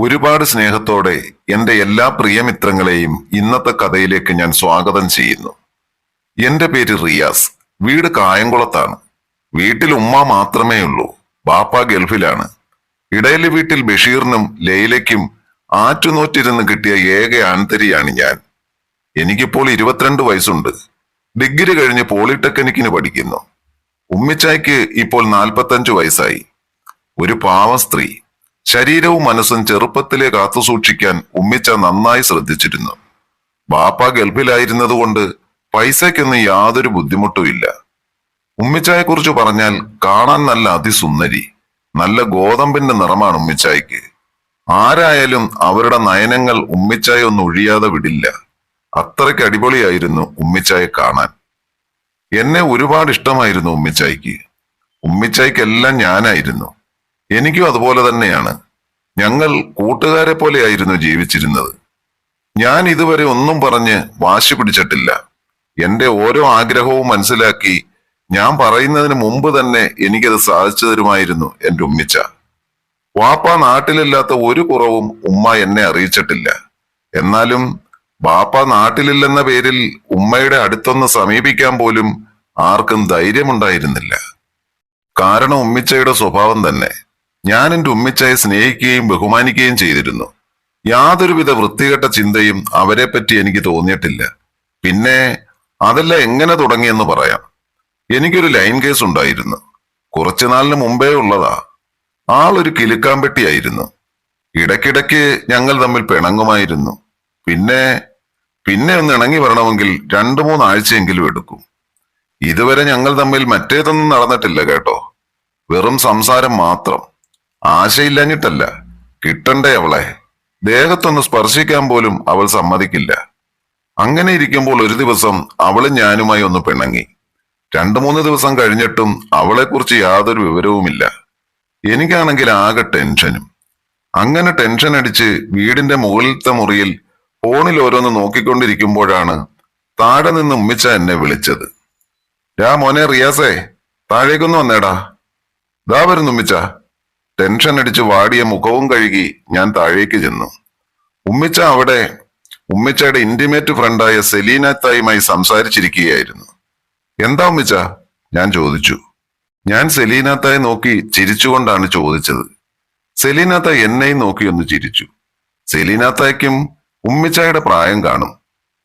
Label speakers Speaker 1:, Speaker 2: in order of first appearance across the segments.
Speaker 1: ഒരുപാട് സ്നേഹത്തോടെ എന്റെ എല്ലാ പ്രിയമിത്രങ്ങളെയും ഇന്നത്തെ കഥയിലേക്ക് ഞാൻ സ്വാഗതം ചെയ്യുന്നു. എന്റെ പേര് റിയാസ്. വീട് കായംകുളത്താണ്. വീട്ടിൽ ഉമ്മ മാത്രമേ ഉള്ളൂ. ബാപ്പ ഗൾഫിലാണ്. ഇടയിലെ വീട്ടിൽ ബഷീറിനും ലൈലയ്ക്കും ആറ്റുനോറ്റിരുന്ന് കിട്ടിയ ഏക ആന്തരിയാണ് ഞാൻ. എനിക്കിപ്പോൾ ഇരുപത്തിരണ്ട് വയസ്സുണ്ട്. ഡിഗ്രി കഴിഞ്ഞ് പോളിടെക്നിക്കിന് പഠിക്കുന്നു. ഉമ്മിച്ചായ്ക്ക് ഇപ്പോൾ നാൽപ്പത്തഞ്ച് വയസ്സായി. ഒരു പാവ സ്ത്രീ. ശരീരവും മനസ്സും ചെറുപ്പത്തിലെ കാത്തുസൂക്ഷിക്കാൻ ഉമ്മിച്ച നന്നായി ശ്രദ്ധിച്ചിരുന്നു. ബാപ്പ ഗൾഫിലായിരുന്നതുകൊണ്ട് പൈസയ്ക്കൊന്നും യാതൊരു ബുദ്ധിമുട്ടുമില്ല ഉമ്മിച്ചായെ കുറിച്ച് പറഞ്ഞാൽ കാണാൻ നല്ല അതിസുന്ദരി നല്ല ഗോതമ്പിന്റെ നിറമാണ് ഉമ്മിച്ചായ്ക്ക്. ആരായാലും അവരുടെ നയനങ്ങൾ ഉമ്മിച്ചായ ഒന്ന് ഒഴിയാതെ വിടില്ല. അത്രയ്ക്ക് അടിപൊളിയായിരുന്നു ഉമ്മിച്ചായെ കാണാൻ. എന്നെ ഒരുപാട് ഇഷ്ടമായിരുന്നു ഉമ്മിച്ചായ്ക്ക്. ഉമ്മിച്ചായ്ക്കെല്ലാം ഞാനായിരുന്നു. എനിക്കും അതുപോലെ തന്നെയാണ്. ഞങ്ങൾ കൂട്ടുകാരെ പോലെയായിരുന്നു ജീവിച്ചിരുന്നത്. ഞാൻ ഇതുവരെ ഒന്നും പറഞ്ഞ് വാശി പിടിച്ചിട്ടില്ല. എന്റെ ഓരോ ആഗ്രഹവും മനസ്സിലാക്കി ഞാൻ പറയുന്നതിന് മുമ്പ് തന്നെ എനിക്കത് സാധിച്ചു തരുമായിരുന്നു എന്റെ ഉമ്മിച്ച. വാപ്പ നാട്ടിലില്ലാത്ത ഒരു കുറവും ഉമ്മ എന്നെ അറിയിച്ചിട്ടില്ല. എന്നാലും ബാപ്പ നാട്ടിലില്ലെന്ന പേരിൽ ഉമ്മയുടെ അടുത്തൊന്ന് സമീപിക്കാൻ പോലും ആർക്കും ധൈര്യമുണ്ടായിരുന്നില്ല. കാരണം ഉമ്മിച്ചയുടെ സ്വഭാവം തന്നെ. ഞാൻ എന്റെ ഉമ്മിച്ചയെ സ്നേഹിക്കുകയും ബഹുമാനിക്കുകയും ചെയ്തിരുന്നു. യാതൊരുവിധ വൃത്തികെട്ട ചിന്തയും അവരെപ്പറ്റി പറ്റി എനിക്ക് തോന്നിയിട്ടില്ല. പിന്നെ അതെല്ലാം എങ്ങനെ തുടങ്ങിയെന്ന് പറയാം. എനിക്കൊരു ലൈൻ കേസ് ഉണ്ടായിരുന്നു. കുറച്ചു നാളിന് മുമ്പേ ഉള്ളതാ. ആളൊരു കിലുക്കാമ്പെട്ടിയായിരുന്നു. ഇടയ്ക്കിടയ്ക്ക് ഞങ്ങൾ തമ്മിൽ പിണങ്ങുമായിരുന്നു. പിന്നെ പിന്നെ ഒന്ന് ഇണങ്ങി വരണമെങ്കിൽ രണ്ടു മൂന്നാഴ്ചയെങ്കിലും എടുക്കും. ഇതുവരെ ഞങ്ങൾ തമ്മിൽ മറ്റേതൊന്നും നടന്നിട്ടില്ല കേട്ടോ. വെറും സംസാരം മാത്രം. ആശയില്ലഞ്ഞിട്ടല്ല. കിട്ടണ്ടേ അവളെ. ദേഹത്തൊന്ന് സ്പർശിക്കാൻ പോലും അവൾ സമ്മതിക്കില്ല. അങ്ങനെ ഇരിക്കുമ്പോൾ ഒരു ദിവസം അവളും ഞാനുമായി ഒന്ന് പിണങ്ങി. രണ്ടു മൂന്ന് ദിവസം കഴിഞ്ഞിട്ടും അവളെക്കുറിച്ച് യാതൊരു വിവരവുമില്ല. എനിക്കാണെങ്കിൽ ആകെ ടെൻഷനും. അങ്ങനെ ടെൻഷൻ അടിച്ച് വീടിന്റെ മുകളിലത്തെ മുറിയിൽ ഫോണിൽ ഓരോന്ന് നോക്കിക്കൊണ്ടിരിക്കുമ്പോഴാണ് താഴെ നിന്ന് ഉമ്മിച്ച എന്നെ വിളിച്ചത്. രാ മോനെ റിയാസേ താഴേക്കൊന്ന് വന്നേടാ. ദാ വരുന്നു ഉമ്മിച്ച. ടെൻഷൻ അടിച്ച് വാടിയ മുഖവും കഴുകി ഞാൻ താഴേക്ക് ചെന്നു. ഉമ്മിച്ച അവിടെ ഉമ്മിച്ചയുടെ ഇന്റിമേറ്റ് ഫ്രണ്ടായ സെലീന തായുമായി സംസാരിച്ചിരിക്കുകയായിരുന്നു. എന്താ ഉമ്മിച്ച? ഞാൻ ചോദിച്ചു. ഞാൻ സെലീനാത്തായെ നോക്കി ചിരിച്ചുകൊണ്ടാണ് ചോദിച്ചത്. സെലീനാത്ത എന്നെയും നോക്കി ഒന്ന് ചിരിച്ചു. സെലീനാത്തായ്ക്കും ഉമ്മിച്ചായുടെ പ്രായം കാണും.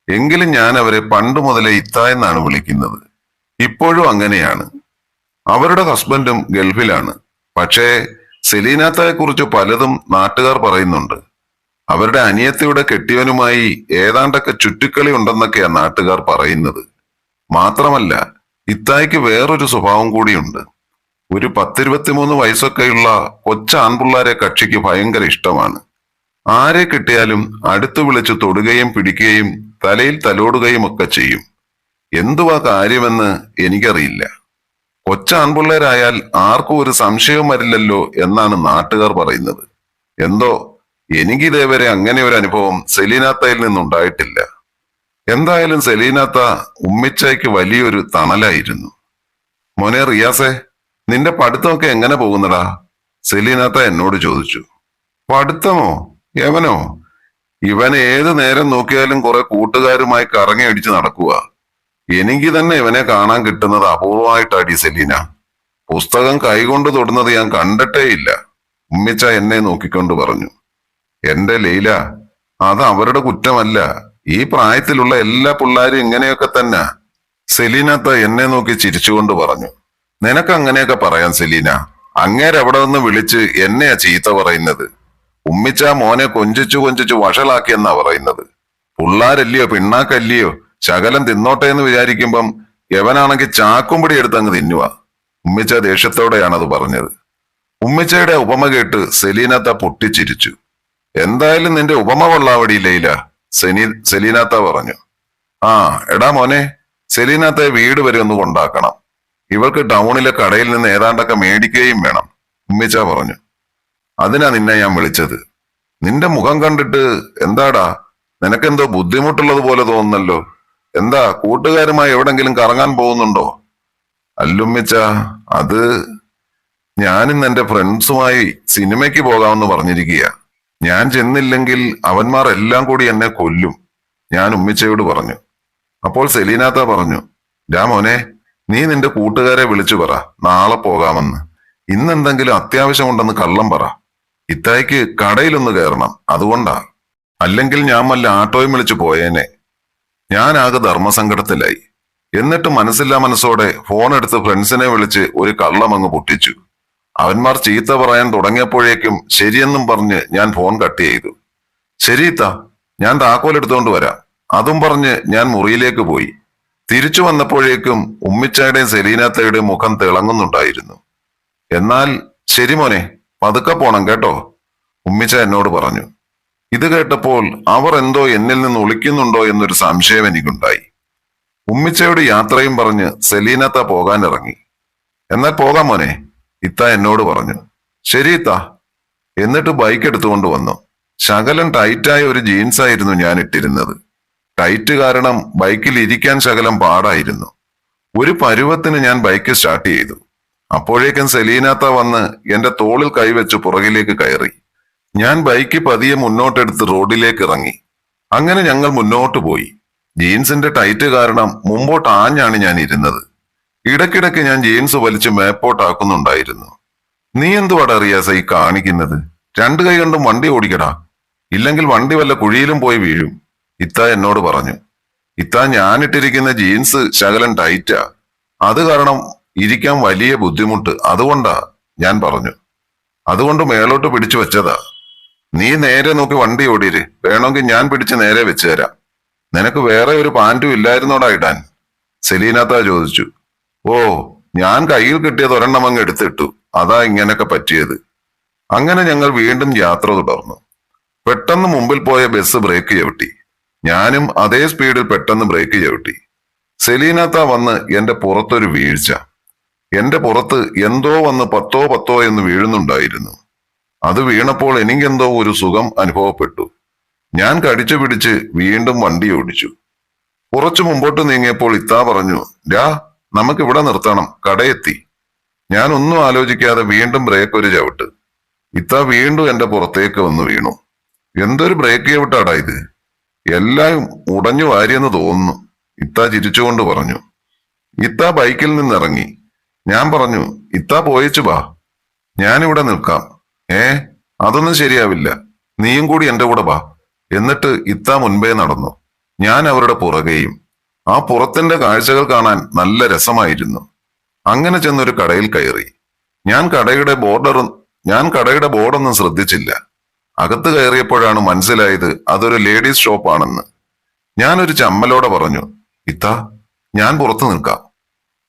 Speaker 1: എങ്കിലും ഞാൻ അവരെ പണ്ട് മുതലേ ഇത്ത എന്നാണ് വിളിക്കുന്നത്. ഇപ്പോഴും അങ്ങനെയാണ്. അവരുടെ ഹസ്ബൻഡും ഗൾഫിലാണ്. പക്ഷേ സെലീനാത്തയെ കുറിച്ച് പലതും നാട്ടുകാർ പറയുന്നുണ്ട്. അവരുടെ അനിയത്തിയുടെ കെട്ടിയവനുമായി ഏതാണ്ടൊക്കെ ചുറ്റിക്കളി ഉണ്ടെന്നൊക്കെയാ നാട്ടുകാർ പറയുന്നത്. മാത്രമല്ല ഇത്തായിക്ക് വേറൊരു സ്വഭാവം കൂടിയുണ്ട്. ഒരു പത്തിരുപത്തിമൂന്ന് വയസ്സൊക്കെയുള്ള കൊച്ച ആൺപിള്ളാരെ കക്ഷിക്ക് ഭയങ്കര ഇഷ്ടമാണ്. ആരെ കിട്ടിയാലും അടുത്തു വിളിച്ച് തൊടുകയും പിടിക്കുകയും തലയിൽ തലോടുകയും ഒക്കെ ചെയ്യും. എന്തുവാ കാര്യമെന്ന് എനിക്കറിയില്ല. കൊച്ച ആൺപിള്ളേരായാൽ ആർക്കും ഒരു സംശയവും വരില്ലല്ലോ എന്നാണ് നാട്ടുകാർ പറയുന്നത്. എന്തോ? എനിക്ക് ഇതേവരെ അങ്ങനെ ഒരു അനുഭവം സെലീനാത്തയിൽ നിന്നുണ്ടായിട്ടില്ല. എന്തായാലും സെലീനാത്ത ഉമ്മിച്ചായ്ക്ക് വലിയൊരു തണലായിരുന്നു. മോനെ റിയാസെ നിന്റെ പഠിത്തമൊക്കെ എങ്ങനെ പോകുന്നടാ? സെലീനാത്ത എന്നോട് ചോദിച്ചു. പഠിത്തമോ? എവനോ ഇവൻ ഏത് നേരം നോക്കിയാലും കുറെ കൂട്ടുകാരുമായി കറങ്ങി അടിച്ച് നടക്കുക എനിക്ക് തന്നെ ഇവനെ കാണാൻ കിട്ടുന്നത് അപൂർവമായിട്ടാ സെലീന പുസ്തകം കൈകൊണ്ട് തൊടുന്നത് ഞാൻ കണ്ടിട്ടേ ഇല്ല ഉമ്മിച്ച എന്നെ നോക്കിക്കൊണ്ട് പറഞ്ഞു. എന്റെ ലീല അത് അവരുടെ കുറ്റമല്ല. ഈ പ്രായത്തിലുള്ള എല്ലാ പിള്ളേരും ഇങ്ങനെയൊക്കെ തന്നെ. സെലീനത്ത എന്നെ നോക്കി ചിരിച്ചുകൊണ്ട് പറഞ്ഞു. നിനക്ക് അങ്ങനെയൊക്കെ പറയാം സെലീന. അങ്ങേരെ അവിടെ നിന്ന് വിളിച്ച് എന്നെയാ ചീത്ത പറയുന്നത്. ഉമ്മിച്ച മോനെ കൊഞ്ചിച്ചു കൊഞ്ചിച്ചു വഷളാക്കിയെന്നാ പറയുന്നത്. പിള്ളാരല്ലയോ പിണ്ണാക്കല്ലയോ ശകലം തിന്നോട്ടെ എന്ന് വിചാരിക്കുമ്പം യവനാണെങ്കിൽ ചാക്കുംപിടി എടുത്ത് അങ്ങ് തിന്നുക ഉമ്മിച്ച ദേഷ്യത്തോടെയാണ് അത് പറഞ്ഞത്. ഉമ്മിച്ചയുടെ ഉപമ കേട്ട് സെലീനത്ത പൊട്ടിച്ചിരിച്ചു. എന്തായാലും നിന്റെ ഉപമ കൊള്ളാവടി ലൈല സെനി സെലീനാത്ത പറഞ്ഞു. ആ എടാ മോനെ സെലീനാത്തെ വീട് വരെ ഒന്ന് കൊണ്ടാക്കണം. ഇവൾക്ക് ടൗണിലെ കടയിൽ നിന്ന് ഏതാണ്ടൊക്കെ മേടിക്കുകയും വേണം ഉമ്മിച്ച പറഞ്ഞു. അതിനാ നിന്നെ ഞാൻ വിളിച്ചത്. നിന്റെ മുഖം കണ്ടിട്ട് എന്താടാ നിനക്കെന്തോ ബുദ്ധിമുട്ടുള്ളത് പോലെ തോന്നുന്നല്ലോ. എന്താ കൂട്ടുകാരുമായി എവിടെങ്കിലും കറങ്ങാൻ പോകുന്നുണ്ടോ? അല്ലുമ്മിച്ച അത് ഞാനിന്ന് എന്റെ ഫ്രണ്ട്സുമായി സിനിമയ്ക്ക് പോകാമെന്ന് പറഞ്ഞിരിക്കുക ഞാൻ ചെന്നില്ലെങ്കിൽ അവന്മാർ എല്ലാം കൂടി എന്നെ കൊല്ലും ഞാൻ ഉമ്മിച്ചയോട് പറഞ്ഞു. അപ്പോൾ സെലീനാത്ത പറഞ്ഞു രാമോനെ നീ നിന്റെ കൂട്ടുകാരെ വിളിച്ചു പറ നാളെ പോകാമെന്ന്. ഇന്നെന്തെങ്കിലും അത്യാവശ്യമുണ്ടെന്ന് കള്ളം പറ. ഇത്തായിക്ക് കടയിലൊന്ന് കയറണം അതുകൊണ്ടാ. അല്ലെങ്കിൽ ഞാൻ വല്ല ആട്ടോയും വിളിച്ചു പോയേനെ. ഞാനാകെ ധർമ്മസങ്കടത്തിലായി. എന്നിട്ട് മനസ്സില്ലാ മനസ്സോടെ ഫോൺ എടുത്ത് ഫ്രണ്ട്സിനെ വിളിച്ച് ഒരു കള്ളമങ്ങ് പൊട്ടിച്ചു. അവന്മാർ ചീത്ത പറയാൻ തുടങ്ങിയപ്പോഴേക്കും ശരിയെന്നും പറഞ്ഞ് ഞാൻ ഫോൺ കട്ട് ചെയ്തു. ശരിയിത്ത ഞാൻ താക്കോൽ എടുത്തുകൊണ്ട് വരാം. അതും പറഞ്ഞ് ഞാൻ മുറിയിലേക്ക് പോയി. തിരിച്ചു വന്നപ്പോഴേക്കും ഉമ്മിച്ചായുടെയും സെലീനാത്തയുടെയും മുഖം തിളങ്ങുന്നുണ്ടായിരുന്നു. എന്നാൽ ശരി മോനെ പതുക്കെ പോണം കേട്ടോ ഉമ്മിച്ച എന്നോട് പറഞ്ഞു. ഇത് കേട്ടപ്പോൾ അവർ എന്തോ എന്നിൽ നിന്ന് ഒളിക്കുന്നുണ്ടോ എന്നൊരു സംശയം എനിക്കുണ്ടായി. ഉമ്മിച്ചയുടെ യാത്രയും പറഞ്ഞ് സെലീനത്ത പോകാൻ ഇറങ്ങി. എന്നാൽ പോകാം മോനെ ഇത്ത എന്നോട് പറഞ്ഞു. ശരി ഇത്ത. എന്നിട്ട് ബൈക്ക് എടുത്തുകൊണ്ട് വന്നു. ശകലം ടൈറ്റായ ഒരു ജീൻസ് ആയിരുന്നു ഞാൻ ഇട്ടിരുന്നത്. ടൈറ്റ് കാരണം ബൈക്കിൽ ഇരിക്കാൻ ശകലം പാടായിരുന്നു. ഒരു പരുവത്തിന് ഞാൻ ബൈക്ക് സ്റ്റാർട്ട് ചെയ്തു. അപ്പോഴേക്കും സെലീനാത്ത വന്ന് എന്റെ തോളിൽ കൈവച്ച് പുറകിലേക്ക് കയറി. ഞാൻ ബൈക്ക് പതിയെ മുന്നോട്ടെടുത്ത് റോഡിലേക്ക് ഇറങ്ങി അങ്ങനെ ഞങ്ങൾ മുന്നോട്ട് പോയി. ജീൻസിന്റെ ടൈറ്റ് കാരണം മുമ്പോട്ട് ആഞ്ഞാണ് ഞാൻ ഇരുന്നത്. ഇടയ്ക്കിടയ്ക്ക് ഞാൻ ജീൻസ് വലിച്ച് മേപ്പോട്ടാക്കുന്നുണ്ടായിരുന്നു. നീ എന്തുവാട റിയാസ ഈ കാണിക്കുന്നത്? രണ്ടു കൈ കണ്ടും വണ്ടി ഓടിക്കടാ. ഇല്ലെങ്കിൽ വണ്ടി വല്ല കുഴിയിലും പോയി വീഴും. ഇത്ത എന്നോട് പറഞ്ഞു. ഇത്ത ഞാനിട്ടിരിക്കുന്ന ജീൻസ് ശകലം ടൈറ്റാ. അത് കാരണം ഇരിക്കാൻ വലിയ ബുദ്ധിമുട്ട്. അതുകൊണ്ടാ ഞാൻ പറഞ്ഞു. അതുകൊണ്ട് മേലോട്ട് പിടിച്ചു വെച്ചതാ. നീ നേരെ നോക്കി വണ്ടി ഓടിയിര്. വേണമെങ്കിൽ ഞാൻ പിടിച്ച് നേരെ വെച്ച് തരാം നിനക്ക് വേറെ ഒരു പാന്റും ഇല്ലായിരുന്നോടാ ഇടാൻ. സെലീനാത്ത ചോദിച്ചു. ഓ ഞാൻ കയ്യിൽ കിട്ടിയത് ഒരെണ്ണം അങ്ങ് എടുത്തിട്ടു. അതാ ഇങ്ങനൊക്കെ പറ്റിയത്. അങ്ങനെ ഞങ്ങൾ വീണ്ടും യാത്ര തുടർന്നു. പെട്ടെന്ന് മുമ്പിൽ പോയ ബസ് ബ്രേക്ക് ചവിട്ടി. ഞാനും അതേ സ്പീഡിൽ പെട്ടെന്ന് ബ്രേക്ക് ചവിട്ടി. സെലീനാത്ത വന്ന് എന്റെ പുറത്തൊരു വീഴ്ച. എന്റെ പുറത്ത് എന്തോ വന്ന് പത്തോ പത്തോ എന്ന് വീഴുന്നുണ്ടായിരുന്നു. അത് വീണപ്പോൾ എനിക്കെന്തോ ഒരു സുഖം അനുഭവപ്പെട്ടു. ഞാൻ കടിച്ചു പിടിച്ച് വീണ്ടും വണ്ടി ഓടിച്ചു. കുറച്ചു മുമ്പോട്ട് നീങ്ങിയപ്പോൾ ഇത്താ പറഞ്ഞു രാ നമുക്ക് ഇവിടെ നിർത്തണം കടയെത്തി. ഞാൻ ഒന്നും ആലോചിക്കാതെ വീണ്ടും ബ്രേക്ക് ഒരു ചവിട്ട്. ഇത്ത വീണ്ടും എന്റെ പുറത്തേക്ക് വന്ന് വീണു. എന്തൊരു ബ്രേക്ക് ചവിട്ടാടാ ഇത്. എല്ലാം ഉടഞ്ഞു വാരിയെന്ന് തോന്നുന്നു. ഇത്ത ചിരിച്ചുകൊണ്ട് പറഞ്ഞു. ഇത്ത ബൈക്കിൽ നിന്നിറങ്ങി. ഞാൻ പറഞ്ഞു ഇത്ത പോയച്ചു വാ. ഞാനിവിടെ നിൽക്കാം. ഏ? അതൊന്നും ശരിയാവില്ല. നീയും കൂടി എന്റെ കൂടെ വാ. എന്നിട്ട് ഇത്ത മുൻപേ നടന്നു. ഞാൻ അവരുടെ പുറകെയും. ആ പുറത്തിന്റെ കാഴ്ചകൾ കാണാൻ നല്ല രസമായിരുന്നു. അങ്ങനെ ചെന്നൊരു കടയിൽ കയറി. ഞാൻ കടയുടെ ബോർഡർ ഞാൻ കടയുടെ ബോർഡൊന്നും ശ്രദ്ധിച്ചില്ല. അകത്ത് കയറിയപ്പോഴാണ് മനസ്സിലായത് അതൊരു ലേഡീസ് ഷോപ്പാണെന്ന്. ഞാനൊരു ചമ്മലോടെ പറഞ്ഞു ഇത്ത ഞാൻ പുറത്തു നിൽക്കാം.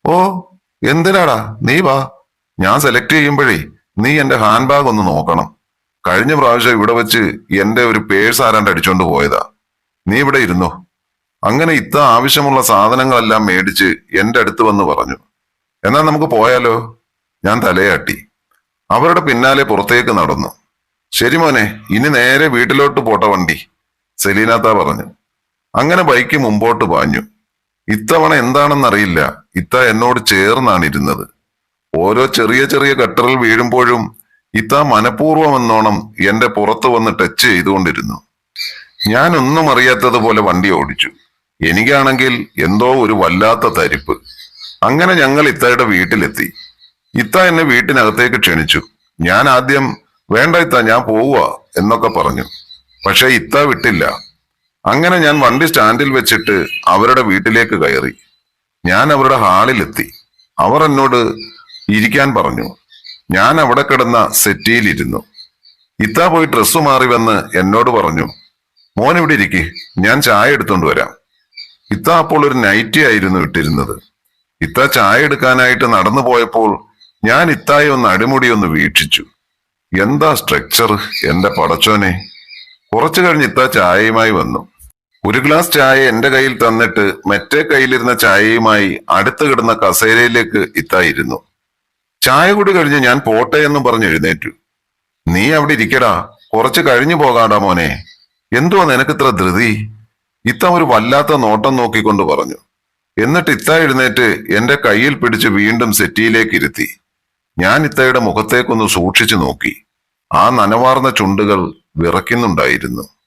Speaker 1: ഓ എന്തിനാടാ? നീ വാ. ഞാൻ സെലക്ട് ചെയ്യുമ്പോഴേ നീ എന്റെ ഹാൻഡ് ബാഗ് ഒന്ന് നോക്കണം. കഴിഞ്ഞ പ്രാവശ്യം ഇവിടെ വെച്ച് എന്റെ ഒരു പേഴ്സ് ആരാണ്ട് അടിച്ചോണ്ട് പോയതാ. നീ ഇവിടെ ഇരുന്നു. അങ്ങനെ ഇത്ത ആവശ്യമുള്ള സാധനങ്ങളെല്ലാം മേടിച്ച് എന്റെ അടുത്ത് വന്ന് പറഞ്ഞു. എന്നാൽ നമുക്ക് പോയാലോ? ഞാൻ തലയാട്ടി. അവരുടെ പിന്നാലെ പുറത്തേക്ക് നടന്നു. ശരി മോനെ ഇനി നേരെ വീട്ടിലോട്ട് പോട്ട വണ്ടി സെലീനാത്ത പറഞ്ഞു. അങ്ങനെ ബൈക്ക് മുമ്പോട്ട് പാഞ്ഞു. ഇത്തവണ എന്താണെന്നറിയില്ല. ഇത്ത എന്നോട് ചേർന്നാണ് ഇരുന്നത്. ഓരോ ചെറിയ ചെറിയ ഗട്ടറിൽ വീഴുമ്പോഴും ഇത്ത മനഃപൂർവം എന്നോണം എന്റെ പുറത്ത് വന്ന് ടച്ച് ചെയ്തുകൊണ്ടിരുന്നു. ഞാൻ ഒന്നും അറിയാത്തതുപോലെ വണ്ടി ഓടിച്ചു. എനിക്കാണെങ്കിൽ എന്തോ ഒരു വല്ലാത്ത തരിപ്പ്. അങ്ങനെ ഞങ്ങൾ ഇത്തയുടെ വീട്ടിലെത്തി. ഇത്ത എന്നെ വീട്ടിനകത്തേക്ക് ക്ഷണിച്ചു. ഞാൻ ആദ്യം വേണ്ട ഇത്ത ഞാൻ പോവുക എന്നൊക്കെ പറഞ്ഞു. പക്ഷെ ഇത്ത വിട്ടില്ല. അങ്ങനെ ഞാൻ വണ്ടി സ്റ്റാൻഡിൽ വെച്ചിട്ട് അവരുടെ വീട്ടിലേക്ക് കയറി. ഞാൻ അവരുടെ ഹാളിലെത്തി. അവർ എന്നോട് ഇരിക്കാൻ പറഞ്ഞു. ഞാൻ അവിടെ കിടന്ന സെറ്റിയിലിരുന്നു. ഇത്ത പോയി ഡ്രസ്സ് മാറി വന്ന് എന്നോട് പറഞ്ഞു മോൻ ഇവിടെ ഇരിക്കെ ഞാൻ ചായ എടുത്തോണ്ട് വരാം. ഇത്ത അപ്പോൾ ഒരു നൈറ്റി ആയിരുന്നു ഇട്ടിരുന്നത്. ഇത്ത ചായ എടുക്കാനായിട്ട് നടന്നു പോയപ്പോൾ ഞാൻ ഇത്തായി ഒന്ന് അടിമുടി ഒന്ന് വീക്ഷിച്ചു. എന്താ സ്ട്രക്ചർ എന്റെ പടച്ചോനെ? കുറച്ചു കഴിഞ്ഞ് ഇത്ത ചായയുമായി വന്നു. ഒരു ഗ്ലാസ് ചായ എന്റെ കയ്യിൽ തന്നിട്ട് മറ്റേ കയ്യിലിരുന്ന ചായയുമായി അടുത്ത് കിടന്ന കസേരയിലേക്ക് ഇത്തായിരുന്നു ചായ കൂടി കഴിഞ്ഞ് ഞാൻ പോട്ടെ എന്നും പറഞ്ഞ് എഴുന്നേറ്റു. നീ അവിടെ ഇരിക്കടാ. കുറച്ച് കഴിഞ്ഞു പോകാടാ മോനെ. എന്തുവാ നിനക്ക് ഇത്ര ധൃതി? ഇത്ത ഒരു വല്ലാത്ത നോട്ടം നോക്കിക്കൊണ്ട് പറഞ്ഞു. എന്നിട്ട് ഇത്ത എഴുന്നേറ്റ് എന്റെ കയ്യിൽ പിടിച്ച് വീണ്ടും സെറ്റിയിലേക്ക് ഇരുത്തി. ഞാൻ ഇത്തയുടെ മുഖത്തേക്കൊന്ന് സൂക്ഷിച്ചു നോക്കി. ആ നനവാർന്ന ചുണ്ടുകൾ വിറയ്ക്കുന്നുണ്ടായിരുന്നു.